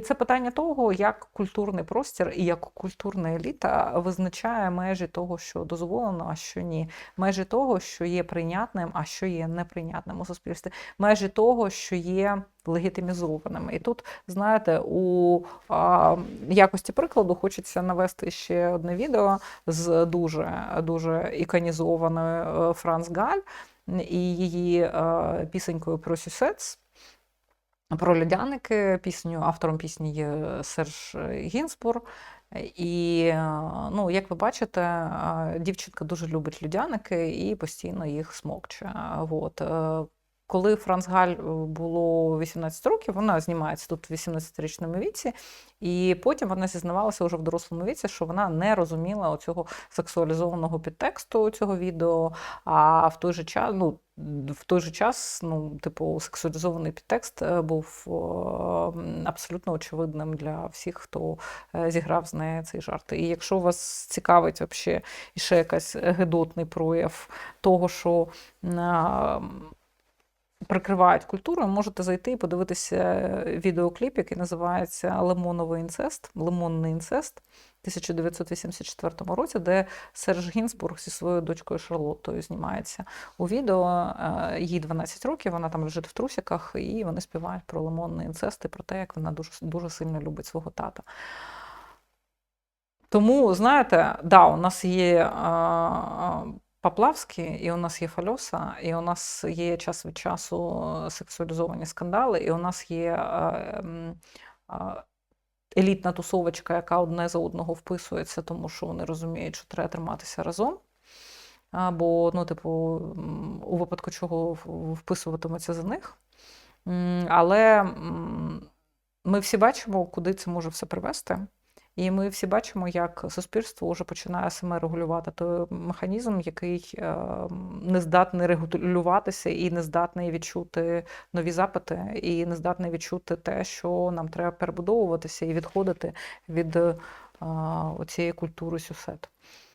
Це питання того, як культурний простір і як культурна еліта визначає межі того, що дозволено, а що ні, межі того, що є прийнятним, а що є неприйнятним у суспільстві, межі того, що є легітимізованими. І тут, знаєте, у а, якості прикладу хочеться навести ще одне відео з дуже дуже іконізованою е, Франс Галь і її е, пісенькою про Сюсец. Про льодяники пісню, автором пісні є Серж Гінспур. І, е, ну, як ви бачите, е, дівчинка дуже любить людяники і постійно їх смокче. От. Коли Франц Галь е, було 18 років, вона знімається тут в 18-річному віці, і потім вона зізнавалася вже в дорослому віці, що вона не розуміла оцього сексуалізованого підтексту цього відео. А в той же час, ну, в той же час, ну, типу, сексуалізований підтекст е, був е, абсолютно очевидним для всіх, хто зіграв з нею цей жарт. І якщо вас цікавить вообще ще якась гедотний прояв того, що прикривають культуру, можете зайти і подивитися відеокліп, який називається Лимоновий інцест, лимонний інцест. 1984 році, де Серж Гінзбург зі своєю дочкою Шарлоттою знімається у відео. Е, Їй 12 років, вона там лежить в трусиках, і вони співають про лимонний інцест і про те, як вона дуже, дуже сильно любить свого тата. Тому, знаєте, да, у нас є а, Поплавський, і у нас є Фальоса, і у нас є час від часу сексуалізовані скандали, і у нас є елітна тусовочка, яка одне за одного вписується, тому що вони розуміють, що треба триматися разом. Або, ну, типу, у випадку чого вписуватиметься за них. Але ми всі бачимо, куди це може все привести. І ми всі бачимо, як суспільство вже починає саме регулювати той механізм, який е, не здатний регулюватися і не здатний відчути нові запити, і не здатний відчути те, що нам треба перебудовуватися і відходити від цієї культури сюсет.